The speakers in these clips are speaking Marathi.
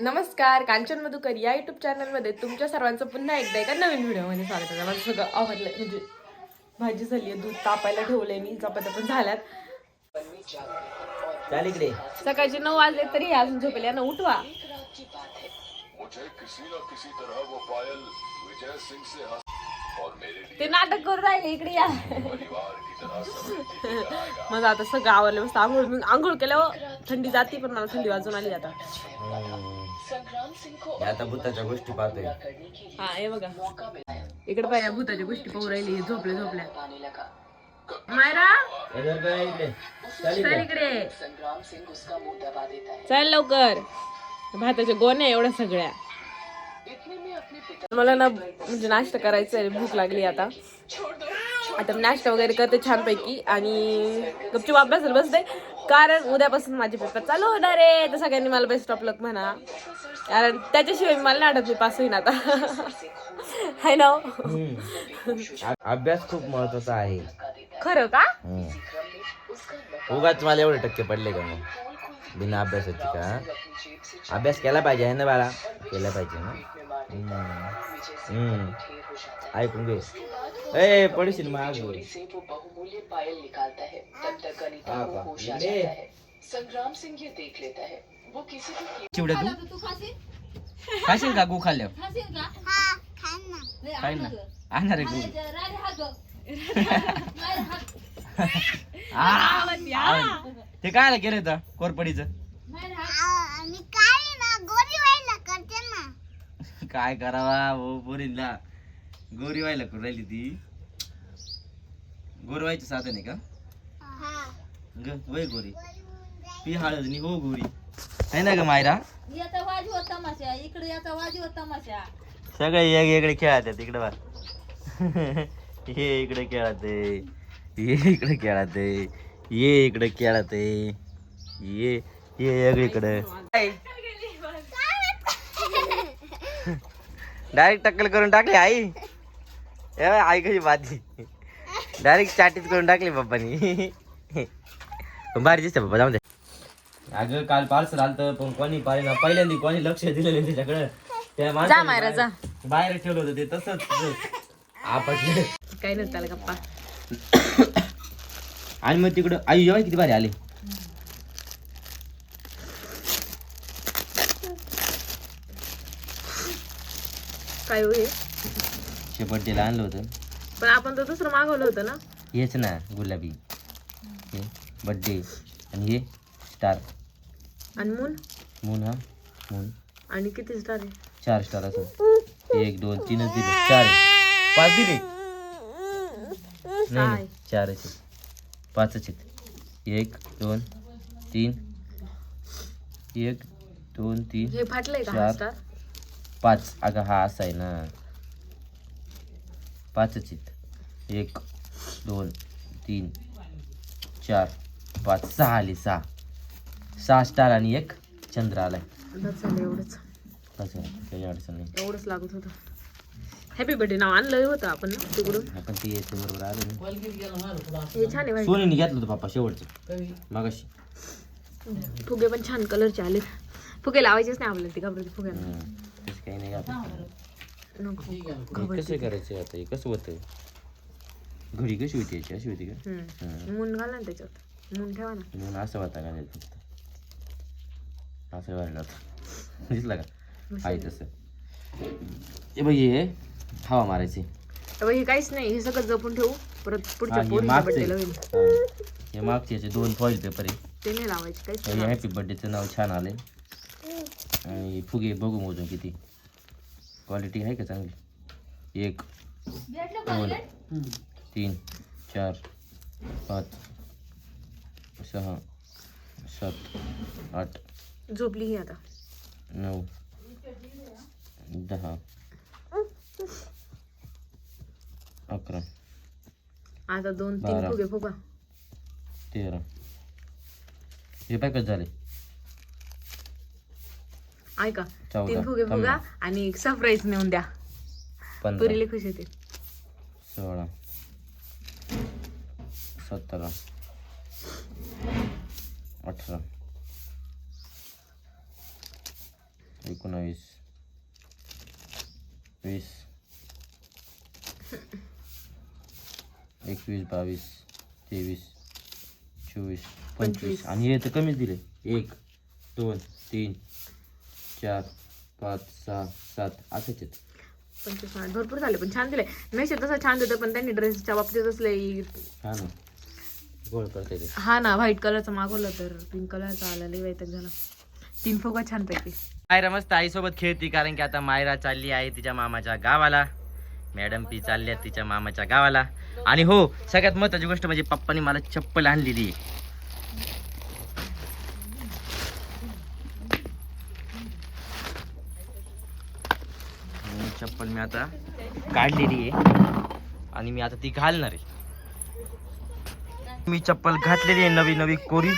नमस्कार कांचन मधुकर या युट्यूब चॅनलमध्ये तुमच्या सर्वांचं पुन्हा एकदा एका नवीन व्हिडिओमध्ये स्वागत आहे. माझं सगळं आवडलंय म्हणजे भाजी झाली आहे दूध तापायला ठेवलंय मी चपात्या पण झाल्यात. इकडे. सकाळचे नऊ वाजले तरी हे अजून झोपेल यांना उठवा. मुझे किसी न किसी तरह वो पायल विजय सिंह से हंस और मेरे लिए ते नाटक करून राहिले इकडे या. माझं आता सगळं आवडलं मस्त आंघोळ आंघोळ केल्यावर थंडी जाते पण मला थंडी वाजून आली आता. हे आता भूताच्या गोष्टी पाहतोय. हा हे बघा. इकडे पाहिजे भूताच्या गोष्टी पाहू राहिली झोपल्या झोपल्या. मायरा? चाल इकडे. लवकर. भाताच्या गोण्या एवढ्या सगळ्या. मला ना म्हणजे नाश्ता करायचा आहे भूक लागली आता. आता नाश्ता वगैरे करते छानपैकी आणि गपचूप अभ्यासाला बसते. कारण उद्यापासून माझे पेपर चालू होणार आहे. तर सगळ्यांनी मला बेस्ट ऑफ लक म्हणा. कारण त्याच्याशिवाय मला नाही आठवत मी पास होईन आता. हाय ना हम्म. अभ्यास खूप महत्त्वाचा आहे. खरं का? हम्म. उगाच मला एवढे टक्के पडले का मग? बिना अभ्यासाचे का? अभ्यास केला पाहिजे आहे ना बाळा? केला पाहिजे ना? हम्म. हम्म. ऐकून घे. ए पडशील माग से वो बहुमूल्य पायल निकालता है तब तक अनिता हाँ, को? हाँ, होश आ ये। जाता है संग्राम सिंह ये देख लेता है. चिवड्या तू? खाशील? का गु खाल्ल्यावर? खाईन ना. आणणार आहे गु. आ, ते काय केलं होतं कोरपडीचं? काय करावा हो पोरींला गोरी व्हायला करून राहिली ती. गोरी व्हायचं साधन आहे का? ग वय गोरी. पी हळद नि हो गोरी. आहे ना ग मायरा? याचा वाजव तमाशा इकडे याचा तमाशा. सगळे वेगवेगळे खेळात इकडे बा हे इकडे खेळात ये इकडे खेळात ये इकडे खेळात ये ये वेगळीकडे डायरेक्ट टक्कल करून टाकली आई. आई कशी बाधी डायरेक्ट चाटीच करून टाकली पप्पानी. पण भारी दिसते पप्पा जाऊ दे. अगं काल पार्सल आलतं पण कोणी पाहिजे ना पहिल्यांदा कोणी लक्ष दिलेलं नाही त्याच्याकडे. त्या माणसाने मायरा, जा. बाहेर- ठेवलं होतं ते तसंच आपटले. काही नसतं त्याला गप्पा. आणि मग तिकडं आई जेव्हा किती भारी आले. काय हो हे? शे बड्डेला आणलं होतं. पण आपण तर दुसरं मागवलं होतं ना? हेच ना गुलाबी. हे बड्डे आणि हे स्टार आणि मून? मून हा? मून. आणि किती स्टार आहे? चार स्टार असं. एक दोन तीनच दिले. चार आहे. पाच दिले? नाही नाही. चारच आहेत. पाचच आहेत. एक दोन तीन. एक दोन तीन. हे फाटलंय का हा चार. स्टार पाच. अगं हा असा आहे ना. पाचच आहेत. एक दोन तीन चार पाच. सहा आले सहा. सहा स्टार आणि एक चंद्र आलाय एवढंच. बस काही अडचण नाही. एवढंच लागत होतं. हॅपी बर्थडे नाव आणलं होतं आपण ना तिकडून आपण ते यायचं बरोबर आलं ना हे छान आहे भाई सोनीने घेतलं होतं पप्पा शेवटचं. मगाशी. फुगे पण छान कलरचे आले फुगे लावायचेच नाही आपल्याला ते घाबरते फुग्याला हम्म. तसं काही नाही आपण नको. हे कसं करायचं आता? हे कसं होतं घडी कशी होती याची अशी होती का? हम्म. मून घाला ना त्याच्यात. मून ठेवा ना. म्हणून असं होता का नाही फक्त. असं वाढलं होतं दिसलं का? आहे तसं. हे बघ हे हवा मारायची. तर हे काहीच नाही हे सगळं जपून ठेवू. परत हा, पुढच्या हे पोरीच्या मागचे. बर्थडेला होईल. हा. हे मागचे याचे दोन फॉईल पेपर आहे. ते नाही लावायचे काहीच हे हॅपी बर्थडेचं नाव छान आलंय. आणि फुगे बघू मोजून किती. क्वालिटी आहे का चांगली? एक दोन तीन चार पाच सहा सात आठ झोपली ही आता. नऊ दहा. अकरा. आता दोन तीन बारा. फुगे फुगा. तेरा. हे पॅकच झाले? ऐका चौदा. तीन फुगे फुगा. आणि एक सरप्राईज नेऊन द्या. पंधरा. पुरीला खुश होते सोळा. सतरा. अठरा. एकोणावीस. वीस. एकवीस बावीस तेवीस चोवीस पंचवीस. आणि हे तर कमीच दिले. एक दोन तीन चार पाच सहा सात असेच आहेत. पंचवीस भरपूर झाले पण छान दिले. मेसेज तसं छान देतं पण त्यांनी ड्रेसच्या बाबतीतच लई हा ना. गोळ करता येते हा ना व्हाईट कलरचं मागवलं तर पिंक कलरचा आला लई वैतक झाला. तीन फुगा छान पैकी मायरा मस्त आईसोबत खेळती कारण की आता मायरा चालली आहे तिच्या मामाच्या गावाला. मॅडम ती चालली आहे तिच्या मामाच्या गावाला. आणि हो सगळ्यात महत्वाची गोष्ट म्हणजे पप्पानी मला चप्पल आणलेली आहे. आणि चप्पल मी आता काढलेली आहे. आणि मी आता ती घालणार आहे. मी चप्पल घातलेली आहे नवी नवी कोरी.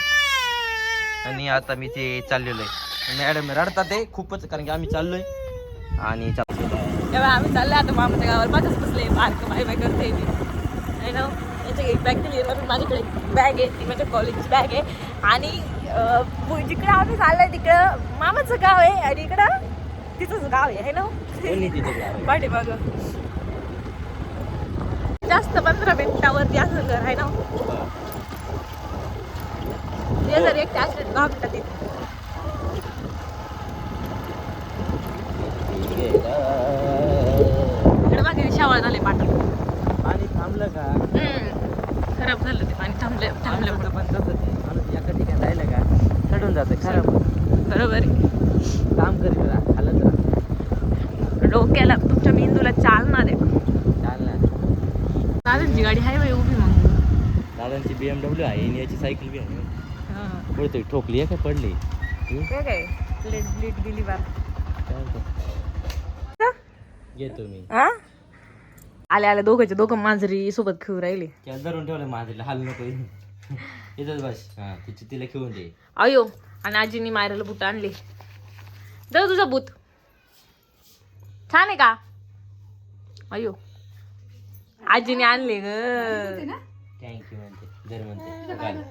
आणि आता मी ते चाललेलो आहे. मॅडम रडतात ते खूपच कारण की आम्ही चाललोय. आणि तेव्हा आम्ही चालले आता मामाच्या गावाला माझ्याच बसले पार्क बाय बाय करते मी. आहे ना याच्या बॅग माझ्याकडे बॅग आहे. ती माझ्या कॉलेजची बॅग आहे. आणि जिकडं आम्ही चाललोय तिकडं मामाचं गाव आहे. आणि इकडं तिचंच गाव आहे. है ना गाव? पाठीमाग जास्त पंधरा मिनिटावरती असं घर आहे ना ते जर एक तास दहा मिनिटात इकडे मागे शावळ झाले पाणी थांबलं का? खराब झालं ते पाणी थांबले थांबलं थांबलं पण तसंच आहे. माणूस एका ठिकाणी राहिलं का चढून जातं खराब. बरोबर आहे. काम करीत राहा हालत राहा. डोक्याला तुमच्या मेंदूला चालना दे चालणार. दादांची गाडी आहे बाई उभी मग. दादांची बी एमडब्ल्यू आहे आणि याची सायकल बी आहे. हा. ठोकली आहे का पडली? काय काय? प्लेट प्लेट गेली बार? येतो मी. हा? आले आले दोघांचे दोघं मांजरी सोबत खेळू राहिले. त्याला धरून ठेवलं माझ्याला हाल नको इथंच बस. हा तिची तिला खेळून दे. अयो आणि आजीनी मायराला बूट आणले. दर तुझा बूट. छान आहे का? अयो. आजीने आणले ग. थँक्यू म्हणते. जर म्हणते. घाल.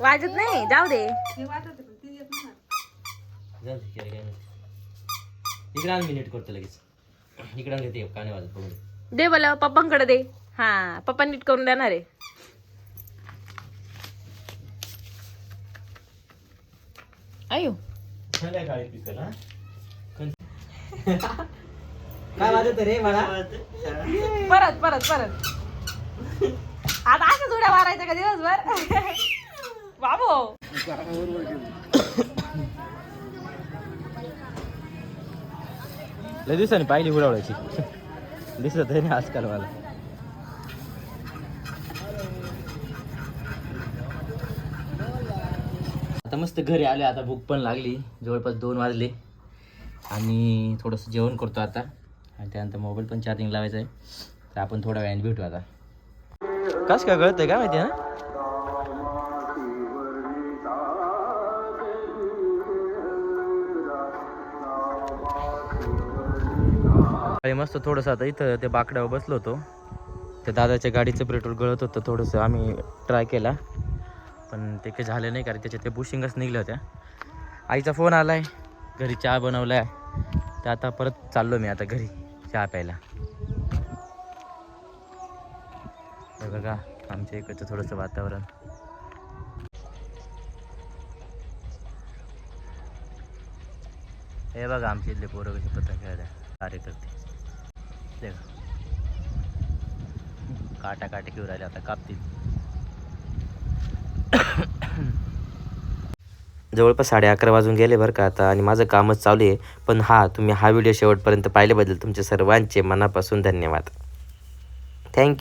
वाजत नाही जाऊ दे. जाऊ दे, काय नाही. इकडे मी नीट करतो लगेच. इकडे आण ते काने वाजत बघू दे बोला पप्पांकडे दे. हा पप्पा नीट करून देणार आहे. संध्याकाळी पिकल हा? काय वाजत रे मला? परत परत परत. आता असं उड्या मारायच्या का दिवसभर? बाबो. लय दिवसांनी पाहिली उडावळ्याची दिसत आहे ना आजकाल मला. आता मस्त घरी आले आता भूक पण लागली. जवळपास दोन वाजले. आणि थोडंसं जेवण करतो आता. आणि त्यानंतर मोबाईल पण चार्जिंग लावायचा आहे. तर आपण थोड्या वेळाने भेटू आता. कस काय कळतंय काय माहिती ना आणि मस्त थोडंसं आता इथं ते बाकड्यावर बसलो होतो. त्या दादाच्या गाडीचं पेट्रोल गळत होतं थोडंसं आम्ही ट्राय केला. पण ते काही झालं नाही कारण त्याच्या ते बुशिंगच निघल्या होत्या. आईचा फोन आला आहे घरी चहा बनवला आहे तर आता परत चाललो मी आता घरी चहा प्यायला. हे बघा आमच्या इकडचं थोडंसं वातावरण. हे बघा आमच्या इथले पोरं कशी पतंग खेळल्या कार्यकर्ते. ते काटा काटे घेऊन राहिले आता कापतील. जवळपास साडे अकरा वाजून गेले बरं का आता आणि माझं कामच चालू आहे. पण हा तुम्ही हा व्हिडिओ शेवटपर्यंत पाहिल्याबद्दल तुमच्या सर्वांचे मनापासून धन्यवाद. थँक्यू